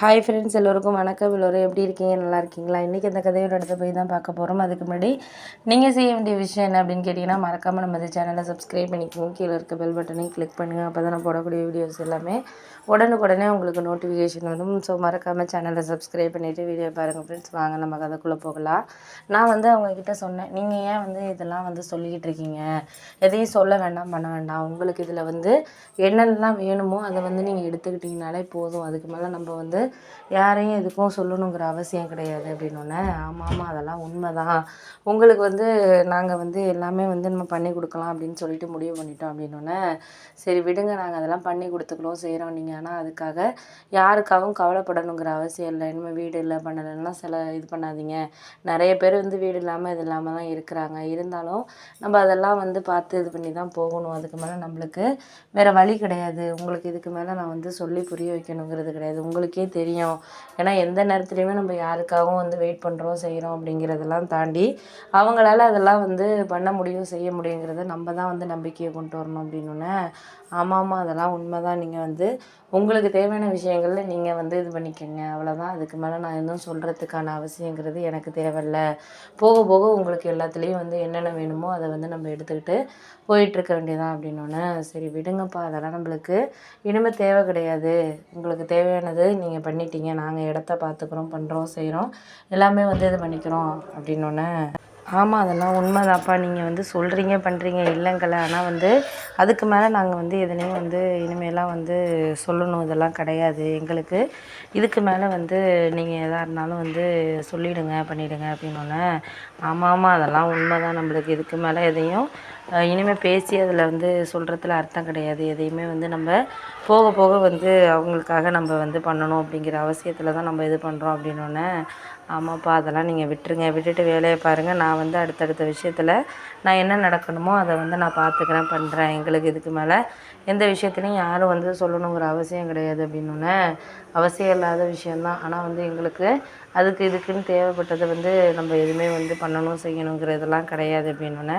Hi friends எல்லோருக்கும் வணக்கம். எல்லோரும் எப்படி இருக்கீங்க? நல்லா இருக்கீங்களா? இன்றைக்கி அந்த கதையோட இடத்த போய் தான் பார்க்க போகிறோம் அதுக்கு முன்னாடி நீங்கள் செய்ய வேண்டிய விஷயம் என்ன அப்படின்னு கேட்டிங்கன்னா மறக்காமல் நம்ம இந்த சேனலை சப்ஸ்கிரைப் பண்ணிக்கோங்க. கீழே இருக்க பெல் பட்டனையும் கிளிக் பண்ணுங்கள் அப்போ தான் நான் போடக்கூடிய வீடியோஸ் எல்லாமே உடனுக்குடனே உங்களுக்கு நோட்டிஃபிகேஷன் வரும் ஸோ மறக்காமல் சேனலை சப்ஸ்கிரைப் பண்ணிவிட்டு வீடியோ பாருங்கள் ஃப்ரெண்ட்ஸ் வாங்க நம்ம கதைக்குள்ளே போகலாம். நான் வந்து அவங்கக்கிட்ட சொன்னேன். நீங்கள் ஏன் வந்து இதெல்லாம் வந்து சொல்லிக்கிட்டு இருக்கீங்க? எதையும் சொல்ல வேண்டாம் பண்ண வேண்டாம். உங்களுக்கு இதில் வந்து என்னென்னலாம் வேணுமோ அதை வந்து நீங்கள் எடுத்துக்கிட்டிங்கனாலே போதும். அதுக்கு மேலே நம்ம வந்து யாரையும் எதுக்கும் சொல்லணுங்கிற அவசியம் கிடையாது அப்படின்னோடனே ஆமாம் ஆமாம் அதெல்லாம் உண்மை தான் உங்களுக்கு வந்து நாங்கள் வந்து எல்லாமே வந்து நம்ம பண்ணி கொடுக்கலாம் அப்படின்னு சொல்லிட்டு முடிவு பண்ணிட்டோம் அப்படின்னோடனே சரி விடுங்க. நாங்கள் அதெல்லாம் பண்ணி கொடுத்துக்கிறோம் செய்கிறோம் நீங்கள் ஆனால் அதுக்காக யாருக்காகவும் கவலைப்படணுங்கிற அவசியம் இல்லை. இனிமேல் வீடு இல்லை பண்ணலைன்னா சில இது பண்ணாதீங்க. நிறைய பேர் வந்து வீடு இல்லாமல் இது இல்லாமல் தான் இருக்கிறாங்க. இருந்தாலும் நம்ம அதெல்லாம் வந்து பார்த்து இது பண்ணி தான் போகணும். அதுக்கு மேலே நம்மளுக்கு வேறு வழி கிடையாது. உங்களுக்கு இதுக்கு மேலே நான் வந்து சொல்லி புரிய வைக்கணுங்கிறது கிடையாது. உங்களுக்கே தெரியும் தெரியும். ஏன்னா எந்த நேரத்துலையுமே நம்ம யாருக்காகவும் வந்து வெயிட் பண்ணுறோம் செய்கிறோம் அப்படிங்கிறதெல்லாம் தாண்டி அவங்களால அதெல்லாம் வந்து பண்ண முடியும் செய்ய முடியுங்கிறத நம்ம தான் வந்து நம்பிக்கையை கொண்டு வரணும் அப்படின்னோடனே ஆமாம் ஆமாம் அதெல்லாம் உண்மை தான் நீங்கள் வந்து உங்களுக்கு தேவையான விஷயங்களில் நீங்கள் வந்து இது பண்ணிக்கோங்க. அவ்வளோதான் அதுக்கு மேலே நான் எதுவும் சொல்கிறதுக்கான அவசியங்கிறது எனக்கு தேவையில்ல. போக போக உங்களுக்கு எல்லாத்துலேயும் வந்து என்னென்ன வேணுமோ அதை வந்து நம்ம எடுத்துக்கிட்டு போயிட்டுருக்க வேண்டியதான் அப்படின்னோடனே சரி விடுங்கப்பா. அதெல்லாம் நம்மளுக்கு இனிமேல் தேவை கிடையாது. உங்களுக்கு தேவையானது நீங்கள் பண்ணிட்டீங்க. நாங்கள் இடத்த பார்த்துக்குறோம் பண்ணுறோம் செய்கிறோம் எல்லாமே வந்து இது பண்ணிக்கிறோம் அப்படின்னோடனே ஆமாம் அதெல்லாம் உண்மைதான்ப்பா நீங்கள் வந்து சொல்கிறீங்க பண்ணுறீங்க இல்லைங்கல. ஆனால் வந்து அதுக்கு மேலே நாங்கள் வந்து எதுலேயும் வந்து இனிமேலாம் வந்து சொல்லணும். இதெல்லாம் கிடையாது. எங்களுக்கு இதுக்கு மேலே வந்து நீங்கள் எதாக இருந்தாலும் வந்து சொல்லிவிடுங்க பண்ணிவிடுங்க அப்படின்னோடனே ஆமாம் ஆமாம் அதெல்லாம் உண்மை தான் நம்மளுக்கு இதுக்கு மேலே எதையும் இனிமேல் பேசி அதில் வந்து சொல்கிறதுல அர்த்தம் கிடையாது. எதையுமே வந்து நம்ம போக போக வந்து அவங்களுக்காக நம்ம வந்து பண்ணணும் அப்படிங்கிற அவசியத்தில் தான் நம்ம இது பண்ணுறோம் அப்படின்னோடனே ஆமாப்பா அதெல்லாம் நீங்கள் விட்டுருங்க. விட்டுட்டு வேலையை பாருங்கள் நான் வந்து அடுத்தடுத்த விஷயத்தில் நான் என்ன நடக்கணுமோ அதை வந்து நான் பார்த்துக்கிறேன் பண்ணுறேன் எங்களுக்கு இதுக்கு மேலே எந்த விஷயத்துலையும் யாரும் வந்து சொல்லணுங்கிற அவசியம் கிடையாது அப்படின்னோடனே அவசியம் இல்லாத விஷயந்தான் ஆனால் வந்து எங்களுக்கு அதுக்கு இதுக்குன்னு தேவைப்பட்டதை வந்து நம்ம எதுவுமே வந்து பண்ணணும் செய்யணுங்கிறதெல்லாம் கிடையாது அப்படின்னோடனே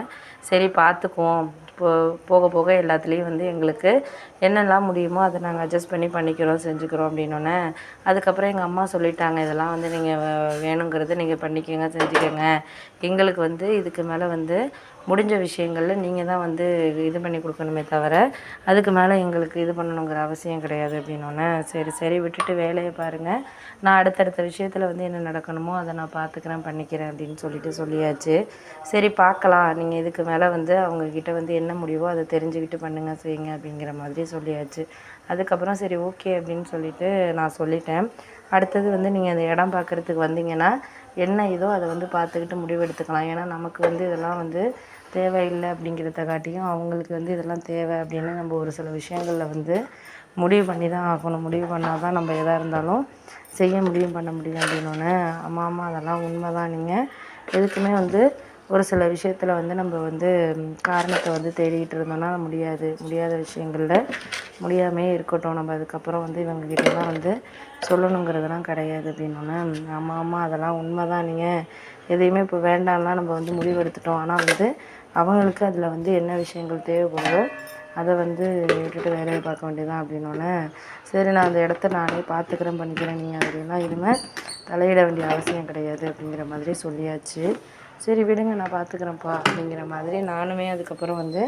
சரி பார்த்துக்குவோம். போ போக போக எல்லாத்துலேயும் வந்து எங்களுக்கு என்னெல்லாம் முடியுமோ அதை நாங்கள் அட்ஜஸ்ட் பண்ணி பண்ணிக்கிறோம் செஞ்சுக்கிறோம் அப்படின்னோடனே அதுக்கப்புறம் எங்கள் அம்மா சொல்லிட்டாங்க இதெல்லாம் வந்து நீங்கள் வேணுங்கிறத நீங்கள் பண்ணிக்கோங்க செஞ்சுக்கோங்க. எங்களுக்கு வந்து இதுக்கு மேலே வந்து முடிஞ்ச விஷயங்களில் நீங்கள் தான் வந்து இது பண்ணி கொடுக்கணுமே தவிர அதுக்கு மேலே எங்களுக்கு இது பண்ணணுங்கிற அவசியம் கிடையாது அப்படின்னோடனே சரி சரி விட்டுட்டு வேலையை பாருங்கள் நான் அடுத்தடுத்த விஷயத்தில் வந்து என்ன நடக்கணுமோ அதை நான் பார்த்துக்கிறேன் பண்ணிக்கிறேன் அப்படின்னு சொல்லிட்டு சொல்லியாச்சு. சரி பார்க்கலாம் நீங்கள் இதுக்கு மேலே வந்து அவங்கக்கிட்ட வந்து என்ன முடிவோ அதை தெரிஞ்சுக்கிட்டு பண்ணுங்கள் செய்யுங்க அப்படிங்கிற மாதிரி சொல்லியாச்சு. அதுக்கப்புறம் சரி ஓகே அப்படின்னு சொல்லிட்டு நான் சொல்லிட்டேன். அடுத்தது வந்து நீங்கள் அந்த இடம் பார்க்குறதுக்கு வந்தீங்கன்னா என்ன இதோ அதை வந்து பார்த்துக்கிட்டு முடிவெடுத்துக்கலாம். ஏன்னா நமக்கு வந்து இதெல்லாம் வந்து தேவையில்லை அப்படிங்கிறத காட்டியும் அவங்களுக்கு வந்து இதெல்லாம் தேவை அப்படின்னு நம்ம ஒரு சில விஷயங்களில் வந்து முடிவு பண்ணி தான் ஆகணும். முடிவு பண்ணால் தான் நம்ம எதாக இருந்தாலும் செய்ய முடியும் பண்ண முடியும் அப்படின்னோடனே ஆமாம் ஆமாம் அதெல்லாம் உண்மை தான் நீங்கள் எதுக்குமே வந்து ஒரு சில விஷயத்தில் வந்து நம்ம வந்து காரணத்தை வந்து தேடிக்கிட்டு இருந்தோம்னா முடியாது. முடியாத விஷயங்களில் முடியாமே இருக்கட்டும். நம்ம அதுக்கப்புறம் வந்து இவங்ககிட்டலாம் வந்து சொல்லணுங்கிறதெல்லாம் கிடையாது அப்படின்னோன்னே ஆமாம் ஆமாம் அதெல்லாம் உண்மை தான் நீங்கள் எதையுமே இப்போ வேண்டாம்லாம் நம்ம வந்து முடிவெடுத்துட்டோம். ஆனால் வந்து அவங்களுக்கு அதில் வந்து என்ன விஷயங்கள் தேவைப்படுதோ அதை வந்து விட்டுட்டு வேலையை பார்க்க வேண்டியதான் அப்படின்னோடனே சரி நான் அந்த இடத்த நானே பார்த்துக்கிறேன் பண்ணிக்கிறேன் நீங்கள் அப்படின்னா இனிமேல் தலையிட வேண்டிய அவசியம் கிடையாது அப்படிங்கிற மாதிரி சொல்லியாச்சு. சரி விடுங்க நான் பார்த்துக்குறேன்ப்பா அப்படிங்கிற மாதிரி நானுமே அதுக்கப்புறம் வந்து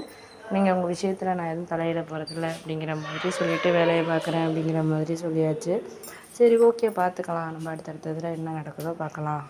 நீங்கள் உங்கள் விஷயத்தில் நான் எதுவும் தலையிட போகிறதில்ல அப்படிங்கிற மாதிரி சொல்லிவிட்டு வேலையை பார்க்குறேன் அப்படிங்கிற மாதிரி சொல்லியாச்சு. சரி ஓகே பார்த்துக்கலாம் நம்ம அடுத்தடுத்ததில் என்ன நடக்குதோ பார்க்கலாம்